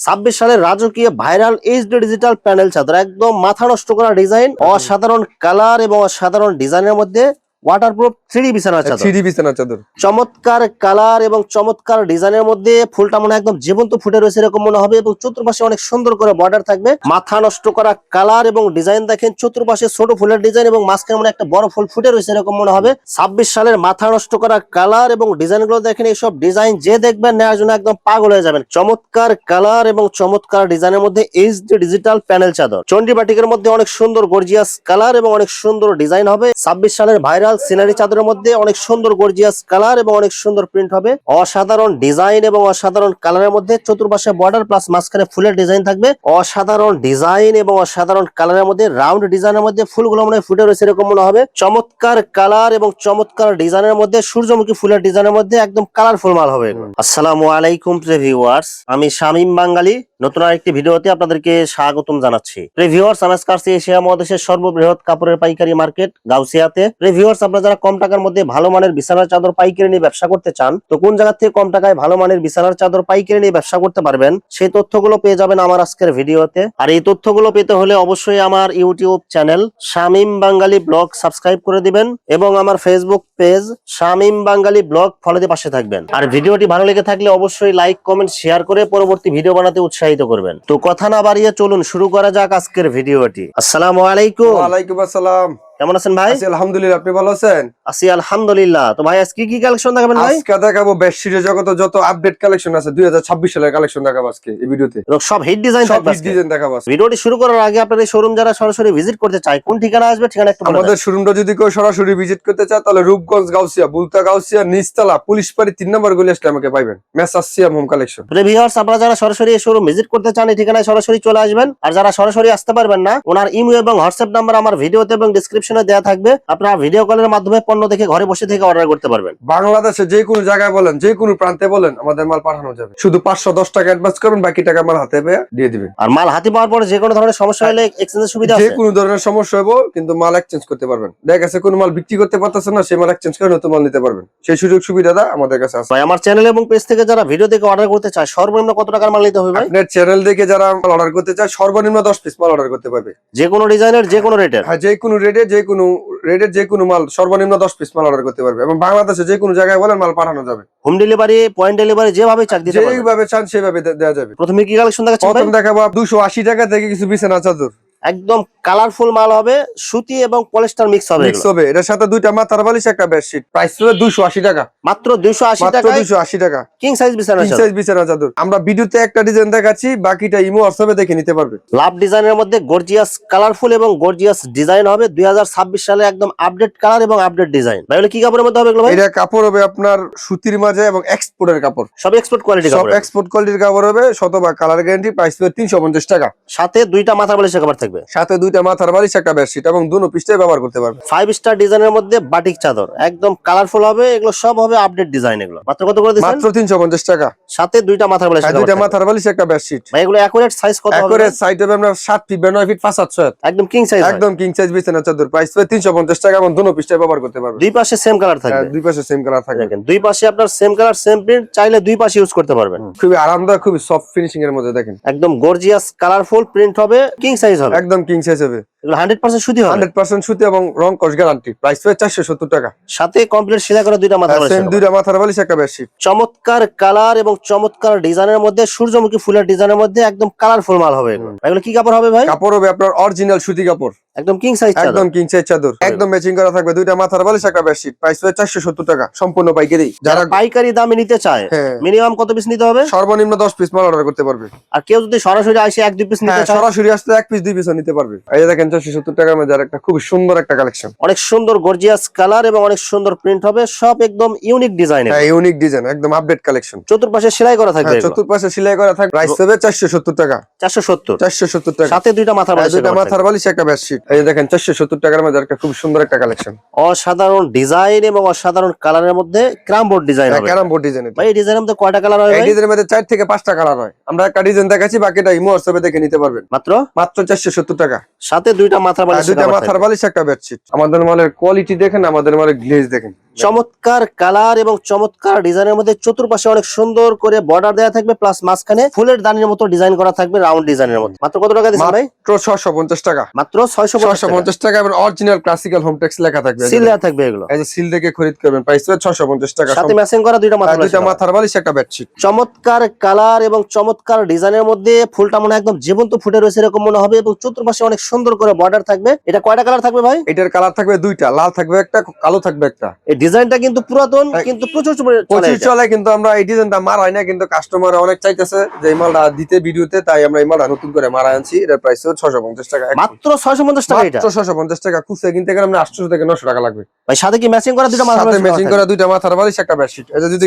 ছাব্বিশ সালের রাজকীয় ভাইরাল এইচডি ডিজিটাল প্যানেল চাদর একদম মাথা নষ্ট করা ডিজাইন অসাধারণ কালার এবং অসাধারণ ডিজাইনের মধ্যে ওয়াটারপ্রুফ থ্রি বিছানার চাদর। থ্রি বিছানা চাদর। চমৎকার কালার এবং চমৎকার ডিজাইনের মধ্যে ফুলটা মনে হয় একদম জীবন্ত ফুটে রয়েছে এরকম মনে হবে এবং চতুর্পাশে অনেক সুন্দর করে বর্ডার থাকবে। মাথা নষ্ট করা কালার এবং ডিজাইন দেখেন চতুর্পাশে ছোট ফুলের ডিজাইন এবং মাঝখানে মনে হয় একটা বড় ফুল ফুটে রয়েছে এরকম মনে হবে। ছাব্বিশ সালের মাথা নষ্ট করা কালার এবং ডিজাইনগুলো দেখেন এইসব ডিজাইন যে দেখবেন নেওয়ার জন্য একদম পাগল হয়ে যাবেন। চমৎকার কালার এবং চমৎকার ডিজাইনের মধ্যে এইচডি ডিজিটাল প্যানেল চাদর। চন্ডি বাটিকের মধ্যে অনেক সুন্দর গর্জিয়াস কালার এবং অনেক সুন্দর ডিজাইন হবে। ছাব্বিশ সালের ভাইরাল সিনারি চাদরের মধ্যে অনেক সুন্দর গর্জিয়াস কালার এবং অনেক সুন্দর প্রিন্ট হবে। অসাধারণ ডিজাইন এবং অসাধারণ কালারের মধ্যে চতুর্পাশে বর্ডার প্লাস মাঝখানে ফুলের ডিজাইন থাকবে। অসাধারণ ডিজাইন এবং অসাধারণ কালারের মধ্যে রাউন্ড ডিজাইনের মধ্যে ফুলগুলো মনে হয় ফুটে রয়েছে এরকম মনে হবে। চমৎকার কালার এবং চমৎকার ডিজাইনের মধ্যে সূর্যমুখী ফুলের ডিজাইনের মধ্যে একদম কালারফুল মাল হবে। আসসালামু আলাইকুম আমি শামীম বাঙ্গালি নতুন আরেকটি ভিডিওতে আপনাদেরকে স্বাগতম জানাচ্ছি। ভিউয়ার্স আমার কাছে এশিয়া মহাদেশের সর্ববৃহৎ কাপড়ের পাইকারি মার্কেট গাউসিয়াতে। ভিউয়ার্স আপনারা যারা কম টাকার মধ্যে ভালো মানের বিছানার চাদর পাইকারি নিয়ে ব্যবসা করতে চান, তো কোন জায়গা থেকে কম টাকায় ভালো মানের বিছানার চাদর পাইকারি নিয়ে ব্যবসা করতে পারবেন, সেই তথ্যগুলো পেয়ে যাবেন আমার আজকের ভিডিওতে। আর এই তথ্যগুলো পেতে হলে অবশ্যই আমার YouTube channel Shamim Bangali blog subscribe করে দিবেন এবং আমার Facebook page Shamim Bangali blog follow দিয়ে পাশে থাকবেন। আর ভিডিওটি ভালো লেগে থাকলে অবশ্যই লাইক, কমেন্ট, শেয়ার করে পরবর্তী ভিডিও বানাতে উৎসাহিত করবেন। তো কথা না বাড়িয়ে চলুন, শুরু করা যাক আজকের ভিডিওটি। আসসালাম আলাইকুম। ওয়ালাইকুম আসসালাম। কেমন আছেন ভাই? আলহামদুলিল্লাহ আপনি ভালো আছেন? আছি আলহামদুলিল্লাহ। তো ভাই আজকে কি কালেকশন দেখাবেন ভাই? আজকে দেখাবো বেডশিটের জগতে যত আপডেট কালেকশন আছে দুই সালের কালেকশন দেখাবো আজকে এই ভিডিওতে। সব হিট ডিজাইন সব আজকে। ডিজাইন দেখাবো। ভিডিওটি শুরু করার আগে আপনার এই শোরুম যারা সরাসরি ভিজিট করতে চায় কোন ঠিকানা আসবে ঠিকানা একটু আমাদের শোরুমটা যদি কেউ সরাসরি ভিজিট করতে চায় তাহলে রূপগঞ্জ গাউসিয়া বুলতা গাউসিয়া নিচতলা পুলিশ পাড়ি তিন নম্বর গলি আসলে আমাকে পাইবেন। মেস আসিয়াম হোম কালেকশন ভিউয়ার্স আপনারা যারা সরাসরি এই শোরুম ভিজিট করতে চান এই ঠিকানায় সরাসরি চলে আসবেন। আর যারা সরাসরি আসতে পারবেন না ওনার ইমেল এবং হোয়াটসঅ্যাপ নাম্বার আমার ভিডিওতে এবং ডিসক্রিপশনে দেওয়া থাকবে। আপনারা ভিডিও কলের মাধ্যমে পণ্য দেখে ঘরে বসে থেকে অর্ডার করতে পারবেন। বাংলাদেশে যে কোনো জায়গায় বলেন যে কোনো প্রান্তে বলেন আমাদের মাল পাঠানো যাবে। শুধু পাঁচশো দশ টাকা অ্যাডভান্স করবেন বাকি টাকা মাল হাতে পেয়ে দিয়ে দিবেন। আর মাল হাতে পাওয়ার পরে যে কোনো ধরনের সমস্যা হলে এক্সচেঞ্জের সুবিধা যে কোনো ধরনের সমস্যা হব কিন্তু মাল এক্সচেঞ্জ করতে পারবেন। দেখা গেছে কোনো মাল বিক্রি করতে পারতেছে না সেই মাল এক্সচেঞ্জ করে নতুন মাল নিতে পারবেন। সেই সুযোগ সুবিধাটা আমাদের কাছে আছে। ভাই আমার চ্যানেল এবং পেজ থেকে যারা ভিডিও দেখে অর্ডার করতে চায় সর্বনিম্ন কত টাকার মাল নিতে হবে ভাই? আপনার চ্যানেল দেখে যারা মাল অর্ডার করতে চায় সর্বনিম্ন দশ পিস মাল অর্ডার করতে পারবে। যে কোনো ডিজাইনের যে কোনো রেটের হ্যাঁ যে কোনো রেটে যে কোনো রেটের যে কোনো মাল সর্বনিম্ন দশ পিস মাল অর্ডার করতে পারবে এবং বাংলাদেশে যে কোনো জায়গায় বলেন মাল পাঠানো যাবে। হোম ডেলিভারি পয়েন্ট ডেলিভারি যেভাবে চাক দিতে যেভাবে চান সেভাবে দেওয়া যাবে। প্রথমে কি কালেকশন দেখাচ্ছি প্রথম দেখাবো দুশো আশি টাকা থেকে কিছু বিছানা চাদর। একদম কালারফুল মাল হবে সুতি এবং পলিস্টার মিক্স হবে মিক্স। হবে। এটার সাথে দুইটা মাথার বালিশ একটা বেডশিট প্রাইস দুশো আশি টাকা। মাত্র দুইশো আশি মাত্র টাকায় দুশো আশি টাকা। কিং সাইজ বিছানা তিন সাইজ বিছানা চাদর আমরা ভিডিওতে একটা ডিজাইন দেখাচ্ছি বাকিটা ইমো হোয়াটসঅ্যাপে দেখে নিতে পারবে। লাভ ডিজাইনের মধ্যে গর্জিয়াস কালারফুল এবং গর্জিয়াস ডিজাইন হবে। দুই হাজার ছাব্বিশ সালে একদম আপডেট কালার এবং আপডেট ডিজাইন ভাই কি কাপড়ের মধ্যে হবে এগুলো ভাই? এটা কাপড় হবে আপনার সুতির মাঝে এবং এক্সপোর্টের কাপড়। সব এক্সপোর্ট কোয়ালিটি কাপড় সব এক্সপোর্ট কোয়ালিটির কাপড় হবে শতভাগ কালার গ্যারান্টি প্রাইস হবে তিনশো পঞ্চাশ টাকা। সাথে দুইটা মাথা বালিশের কাপড় থাকবে। সাথে দুইটা মাথার বালিশ একটা বেডশিট এবং দুনো পিসটাই ব্যবহার করতে পারবে। ফাইভ স্টার ডিজাইনের মধ্যে বাটিক চাদর একদম কালারফুল হবে এগুলো সব হবে আপডেট ডিজাইন এগুলো। মাত্র কত করে দিচ্ছেন মাত্র তিনশো পঞ্চাশ টাকা। সাথে দুইটা মাথা বালিশের হ্যাঁ, দুইটা মাথার বালিশ একটা বেডশিট ভাই এগুলো অ্যাকুরেট সাইজ কত হবে? একরে সাইড হবে আপনার সাত ফিট বা নয় ফিট পাঁচ সাতশো একদম কিং সাইজ একদম কিং সাইজ বিছানা চাদর। প্রাইস হবে তিনশো পঞ্চাশ টাকা এবং দুনো পিসটাই ব্যবহার করতে পারবে। দুই পাশে সেম কালার হ্যাঁ, থাকবে। দুই পাশে সেম কালার থাকবে। দেখেন দুই পাশে আপনার সেম কালার সেম প্রিন্ট চাইলে দুই পাশে ইউজ করতে পারবেন। খুবই আরামদায়ক খুবই সফট ফিনিশিং এর মধ্যে দেখেন। একদম গর্জিয়াস কালারফুল প্রিন্ট হবে কিং সাইজ হবে। একদম কিং সাইজ ہے দুইটা মাথার বেশি টাকা সম্পূর্ণ পাইকারি। যারা পাইকারি দামে নিতে চায় মিনিমাম কত পিস নিতে হবে? সর্বনিম্ন 10 পিস মাল অর্ডার করতে পারবে। আর কেউ যদি সরাসরি আসে এক দুই পিস নিতে সরাসরি আসতে এক পিস দুই পিস নিতে পারবে। দেখেন চারশো সত্তর টাকার মধ্যে আর একটা খুব সুন্দর একটা কালেকশন অনেক সুন্দর গর্জিয়াস কালার এবং অনেক সুন্দর প্রিন্ট হবে সব একদম ইউনিক ডিজাইন হ্যাঁ ইউনিক ডিজাইন একদম আপডেট কালেকশন চতুর্পাশে সেলাই করা থাকবে হ্যাঁ চতুর্পাশে সেলাই করা থাকবে। প্রাইস হবে চারশো সত্তর টাকা। চারশো সত্তর। চারশো সত্তর টাকা। সাথে দুইটা মাথা আর বালিশের দুইটা মাথার বালিশ একটা বেডশিট এই দেখেন চারশো সত্তর টাকার মধ্যে একটা খুব সুন্দর একটা কালেকশন অসাধারণ ডিজাইন এবং অসাধারণ কালারের মধ্যে ক্রাম বোর্ড ডিজাইন হবে। ক্যারাম বোর্ড ডিজাইন ভাই এই ডিজাইনের মধ্যে কয়টা কালার হয় এই ডিজাইনের মধ্যে চার থেকে পাঁচটা কালার হয়। আমরা একটা ডিজাইন দেখাচ্ছি বাকিটা ইমো হোয়াটসঅ্যাপে দেখে নিতে পারবেন। মাত্র? মাত্র চারশো সত্তর টাকা। সাথে দুইটা মাথা বালিশ দুইটা মাথার। বালিশ একটা বেডশিট আমাদের মালের কোয়ালিটি দেখেন আমাদের মালের গ্লেজ দেখেন চমৎকার কালার এবং চমৎকার ডিজাইনের মধ্যে চতুর্পাশে অনেক সুন্দর করে বর্ডার দেওয়া থাকবে প্লাস মাঝখানে ফুলের দানির মতো ডিজাইন করা থাকবে রাউন্ড ডিজাইনের মধ্যে। মাত্র কত টাকা দিচ্ছেন ভাই? মাত্র ছশো পঞ্চাশ টাকা। মাত্র ছয়শো ছশো পঞ্চাশ টাকা এবং অরিজিনাল ক্লাসিক্যাল হোম টেক্স লেখা থাকবে সিল দেওয়া থাকবে এগুলো। এই যে সিল দেখে খরিদ করবেন প্রাইস ছশো পঞ্চাশ টাকা। সাথে ম্যাচিং করা দুইটা মাথা দুইটা মাথার বালিশ একটা বেডশিট চমৎকার কালার এবং চমৎকার ডিজাইনের মধ্যে ফুলটা মনে হয় একদম জীবন্ত ফুটে রয়েছে এরকম মনে হবে এবং চতুর্পাশে অনেক সুন্দর করে বর্ডার থাকবে। এটা কয়টা কালার থাকবে ভাই? এটার কালার থাকবে দুইটা লাল থাকবে একটা কালো থাকবে একটা। ডিজাইনটা কিন্তু পুরাতন হ্যাঁ। কিন্তু প্রচুর চলে প্রচুর চলে কিন্তু আমরা এই ডিজাইনটা মারা হয় না কিন্তু কাস্টমার অনেক চাইতেছে যে এই মালটা দিতে ভিডিওতে তাই আমরা এই মালটা নতুন করে মারা আনছি। এটার প্রাইস ছশো পঞ্চাশ টাকা মাত্র ছয়শো পঞ্চাশ টাকা এটা? মাত্র ছশো পঞ্চাশ টাকা খুচরা কিনতে গেলে আমরা আটশো থেকে নশো টাকা লাগবে। ভাই সাথে কি ম্যাচিং করা দুইটা মাথা সাথে ম্যাচিং করা দুইটা মাথার বালিশ একটা বেডশিট এটা যদি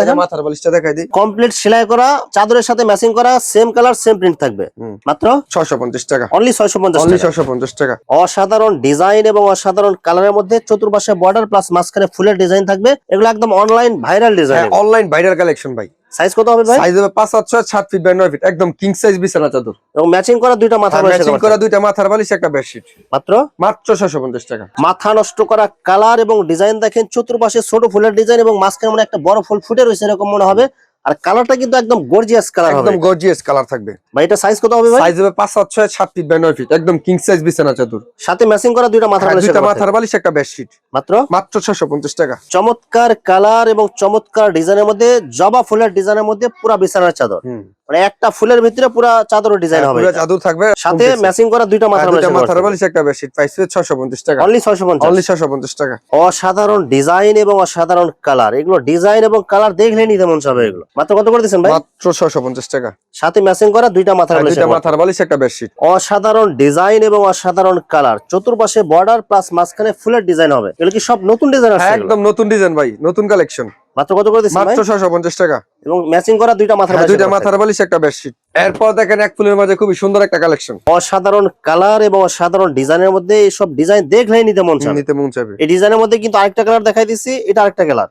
দেখেন। মাথার বালিশটা দেখাই দিই। কমপ্লিট সেলাই করা চাদরের সাথে ম্যাচিং করা সেম কালার সেম প্রিন্ট থাকবে। মাত্র? ছশো পঞ্চাশ টাকা। অনলি ছয়শো পঞ্চাশ অনলি ছশো পঞ্চাশ টাকা। অসাধারণ ডিজাইন এবং অসাধারণ কালারের মধ্যে চতুর্পাশে বর্ডার প্লাস মাঝখানে ফুলের ডিজাইন থাকবে। এগুলো একদম online viral design online viral collection ভাই। সাইজ কত হবে ভাই? সাইজ হবে পাঁচ সাত ছয় সাত ফিট বাই 9 ফিট একদম কিং সাইজ বিছানা চাদর। এবং ম্যাচিং করা দুইটা মাথা ম্যাচিং করা দুইটা মাথার বালিশ একটা বেডশিট মাত্র? মাত্র ছশো পঞ্চাশ টাকা। মাথা নষ্ট করা কালার এবং ডিজাইন দেখেন চতুর্পাশে ছোট ফুলের ডিজাইন এবং মাঝখানে মনে একটা বড় ফুল ফুটে রয়েছে এরকম মনে হবে। আর কালারটা কিন্তু একদম গর্জিয়াস কালার হবে। একদম গর্জিয়াস কালার থাকবে। ভাই এটা সাইজ কত হবে ভাই? সাইজ হবে পাঁচ সাত ছয় সাত ফিট বাই 9 ফিট একদম কিং সাইজ বিছানা চাদর। সাথে ম্যাচিং করা দুইটা মাথার বালিশ দুইটা মাথার বালিশ একটা বেডশিট মাত্র? মাত্র ছশো পঞ্চাশ টাকা। চমৎকার কালার এবং চমৎকার ডিজাইনের মধ্যে জবা ফুলের ডিজাইনের মধ্যে পুরো বিছানার চাদর। মানে একটা ফুলের ভিতরে পুরা চাদরের ডিজাইন হবে পুরো চাদর থাকবে সাথে ম্যাচিং করা দুইটা হ্যাঁ, মাথা দুইটা মাথার বালিশ একটা বেডশিট প্রাইস হবে ছশো পঞ্চাশ টাকা। অনলি ছয়শো পঞ্চাশ। অনলি ছশো পঞ্চাশ টাকা। অসাধারণ ডিজাইন এবং অসাধারণ কালার এগুলো ডিজাইন এবং কালার দেখলে নিতে মন চাবে এগুলো। মাত্র কত করে দিচ্ছেন ভাই? মাত্র ছশো পঞ্চাশ টাকা। সাথে ম্যাচিং করা দুইটা মাথার হ্যাঁ, বালিশ দুইটা মাথার বালিশ একটা বেডশিট। অসাধারণ ডিজাইন এবং অসাধারণ কালার চতুর্পাশে বর্ডার প্লাস মাঝখানে ফুলের ডিজাইন হবে। এগুলো কি সব নতুন ডিজাইন হ্যাঁ এগুলো? একদম নতুন ডিজাইন ভাই নতুন কালেকশন মাত্র কত করে ভাই মাত্র ছশো পঞ্চাশ টাকা। এবং ম্যাচিং করা দুইটা মাথার হ্যাঁ, বালিশ দুইটা মাথার বালিশ একটা বেডশিট এরপর দেখেন এক ফুলের মাঝে খুবই সুন্দর একটা কালেকশন অসাধারণ কালার এবং অসাধারণ ডিজাইনের মধ্যে এইসব ডিজাইন দেখলেই নিতে মন চাবে। নিতে মন চাবে। এই ডিজাইনের মধ্যে কিন্তু আরেকটা কালার দেখাই দিচ্ছি এটা আরেকটা কালার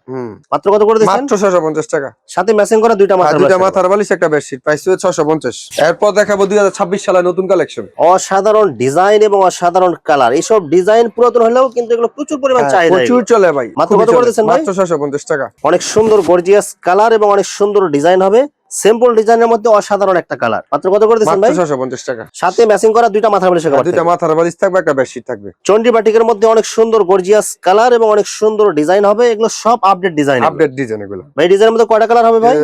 মাত্র কত করে দিচ্ছেন? মাত্র ছশো পঞ্চাশ টাকা। সাথে ম্যাচিং করা দুইটা মাথার দুইটা বালিশ মাথার বালিশ একটা বেডশিট প্রাইস ছশো পঞ্চাশ। এরপর দেখাবো দুই হাজার ছাব্বিশ সালের নতুন কালেকশন অসাধারণ ডিজাইন এবং অসাধারণ কালার এইসব ডিজাইন পুরাতন হলেও কিন্তু এগুলো প্রচুর পরিমাণ চাহিদা হ্যাঁ, প্রচুর চলে ভাই মাত্র কত করে চলে। দিচ্ছেন ভাই? মাত্র ছশো পঞ্চাশ টাকা। অনেক সুন্দর গর্জিয়াস কালার এবং অনেক সুন্দর ডিজাইন হবে। সিম্পল ডিজাইনের মধ্যে অসাধারণ একটা কালার মাত্র কত করে দিচ্ছেন ভাই? ছশো পঞ্চাশ টাকা। সাথে ম্যাচিং করা দুইটা মাথার বালিশ আর দুইটা মাথার বালিশ থাকবে একটা বেডশিট থাকবে। চন্ডি বাটিকের মধ্যে অনেক সুন্দর গর্জিয়াস কালার এবং অনেক সুন্দর ডিজাইন হবে। এগুলো সব আপডেট ডিজাইন আপডেট ডিজাইন এগুলো। ভাই ডিজাইনের মধ্যে কয়টা কালার হবে ভাই?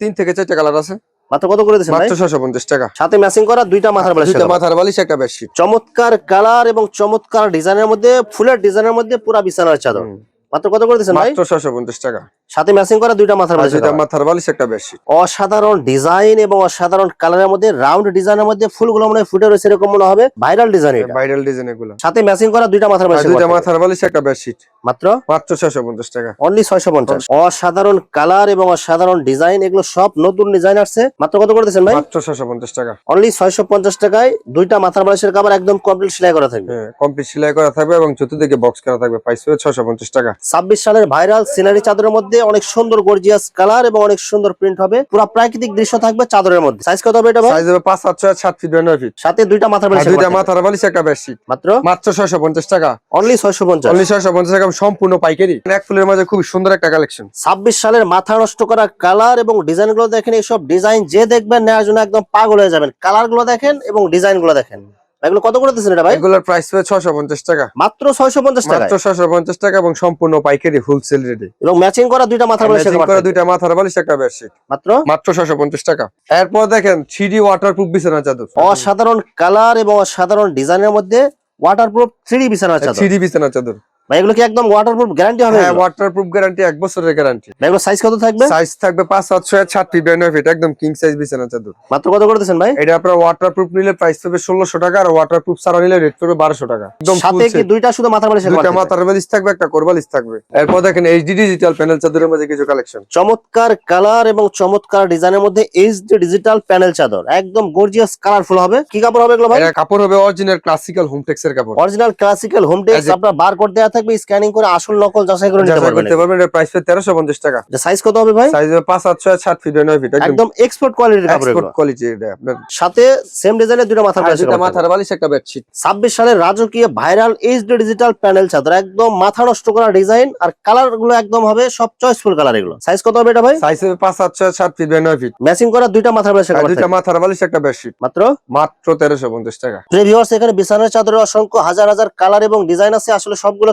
তিন থেকে চারটা কালার আছে। মাত্র কত করে দিচ্ছেন ভাই? মাত্র ছশো পঞ্চাশ টাকা। সাথে ম্যাচিং করা দুইটা মাথার বালিশ দুইটা মাথার বালিশ একটা বেডশিট চমৎকার কালার এবং চমৎকার ডিজাইনের মধ্যে ফুলের ডিজাইনের মধ্যে পুরা বিছানার চাদর। মাত্র কত করে দিচ্ছেন ভাই? মাত্র ছশো পঞ্চাশ টাকা। সাথে ম্যাচিং করা দুইটা মাথার বালিশ দুইটা মাথার বালিশ একটা বেডশিট। অসাধারণ ডিজাইন এবং অসাধারণ কালারের মধ্যে রাউন্ড ডিজাইনের মধ্যে ফুলগুলো মনে হয় ফুটে রয়েছে এরকম মনে হবে। ভাইরাল ডিজাইন এটা। ভাইরাল ডিজাইন এগুলো। সাথে ম্যাচিং করা দুইটা মাথার বালিশ দুইটা মাথার বালিশ একটা বেডশিট। মাত্র? মাত্র ছশো পঞ্চাশ টাকা। অনলি ছয়শো পঞ্চাশ। অসাধারণ কালার এবং অসাধারণ ডিজাইন এগুলো সব নতুন ডিজাইন আসছে। মাত্র কত করে দিচ্ছেন ভাই? মাত্র ছশো পঞ্চাশ টাকা। অনলি ছয়শো পঞ্চাশ টাকায় দুইটা মাথার বালিশের কাবার একদম কমপ্লিট সেলাই করা থাকবে। হ্যাঁ কমপ্লিট সেলাই করা থাকবে এবং চতুর্দিকে বক্স করা থাকবে। প্রাইস হবে ছশো পঞ্চাশ টাকা। ছাব্বিশ সালের ভাইরাল সিনারি চাদরের মধ্যে অনেক সুন্দর গর্জিয়াস কালার এবং অনেক সুন্দর প্রিন্ট হবে। পুরো প্রাকৃতিক দৃশ্য থাকবে চাদরের মধ্যে। সাইজ কত হবে এটা সাইজ হবে পাঁচ সাত ছয় সাত ফিট বাই নয় ফিট সাথে দুইটা মাথার বালিশ দুইটা মাথার বালিশ একটা বেডশিট। মাত্র? মাত্র ছশো পঞ্চাশ টাকা। অনলি ছয়শো পঞ্চাশ। অনলি ছশো পঞ্চাশ টাকা সম্পূর্ণ পাইকারি। এক ফুলের মাঝে খুব সুন্দর একটা কালেকশন ছাব্বিশ সালের মাথা নষ্ট করা কালার এবং ডিজাইনগুলো দেখেন এইসব ডিজাইন যে দেখবেন নেওয়ার জন্য একদম পাগল হয়ে যাবেন। কালারগুলো দেখেন এবং ডিজাইনগুলো দেখেন। এগুলো কত করে দিচ্ছেন এটা ভাই? এগুলোর প্রাইস হবে ছশো পঞ্চাশ টাকা। মাত্র ছয়শো পঞ্চাশ টাকা মাত্র ছশো পঞ্চাশ টাকা এবং সম্পূর্ণ পাইকারি হোলসেল রেটে এবং ম্যাচিং করা দুইটা মাথার বালিশ করা দুইটা মাথার বালিশ একটা বেডশিট মাত্র? মাত্র ছশো পঞ্চাশ টাকা। এরপর দেখেন 3D ওয়াটারপ্রুফ বিছানা চাদর। অসাধারণ কালার এবং অসাধারণ ডিজাইনের মধ্যে ওয়াটারপ্রুফ থ্রি বিছানা চাদর। 3D বিছানা চাদর। ভাই এগুলো কি একদম ওয়াটারপ্রুফ গ্যারান্টি হবে হ্যাঁ এগুলো? ওয়াটার প্রুফ গ্যারান্টি এক বছরের গ্যারান্টি ভাই এগুলো সাইজ কত থাকবে? সাইজ থাকবে পাঁচ সাত ছয় সাত ফিট বাই ফিট একদম কিং সাইজ বিছানা চাদর। মাত্র কত করে ভাই? এটা আপনার ওয়াটার প্রুফ নিলে প্রাইস হবে ষোলোশো টাকা আর ওয়াটার প্রুফ ছাড়া নিলে রেট পড়বে বারোশো টাকা। একদম সাথে কি দুইটা শুধু মাথার বালিশ দুইটা মাথার বালিশ থাকবে একটা কোরবালিশ থাকবে। এরপর দেখেন এইচডি ডিজিটাল প্যানেল চাদরের মধ্যে কিছু কালেকশন চমৎকার কালার এবং চমৎকার ডিজাইনের মধ্যে এইচডি ডিজিটাল প্যানেল চাদর। একদম গর্জিয়াস কালারফুল হবে। কি কাপড় হবে এগুলো ভাই? এটা কাপড় হবে অরিজিনাল ক্লাসিক্যাল হোমটেক্স এর কাপড়। অরিজিনাল ক্লাসিক্যাল হোম টেক্স এই যে- আপনার বার দেওয়া থাকবে স্ক্যানিং করে আসল নকল যাচাই করে নিতে পারবেন। করতে পারবেন এর প্রাইস তেরোশো পঞ্চাশ টাকা। সাইজ কত হবে ভাই? সাইজ পাঁচ সাত ছয় সাত ফিট নয় ফিট একদম এক্সপোর্ট কোয়ালিটির কাপড় এক্সপোর্ট কোয়ালিটি এটা আপনার সাথে সেম ডিজাইনের দুটো মাথার বালিশ দুটা মাথার বালিশ একটা বেডশিট ছাব্বিশ সালের রাজকীয় ভাইরাল এইচডি ডিজিটাল প্যানেল চাদর একদম মাথা নষ্ট করা ডিজাইন আর কালারগুলো একদম হবে সব চয়েসফুল কালার এগুলো। সাইজ কত হবে এটা ভাই? সাইজ হবে পাঁচ সাত ছয় সাত ফিট নয় ফিট ম্যাচিং করা দুইটা মাথার বালিশ আর দুইটা মাথার বালিশ একটা বেডশিট মাত্র? মাত্র তেরোশো পঞ্চাশ টাকা। প্রিভিউয়ার্স এখানে বিছানার চাদরের অসংখ্য হাজার হাজার কালার এবং ডিজাইন আছে আসলে সবগুলো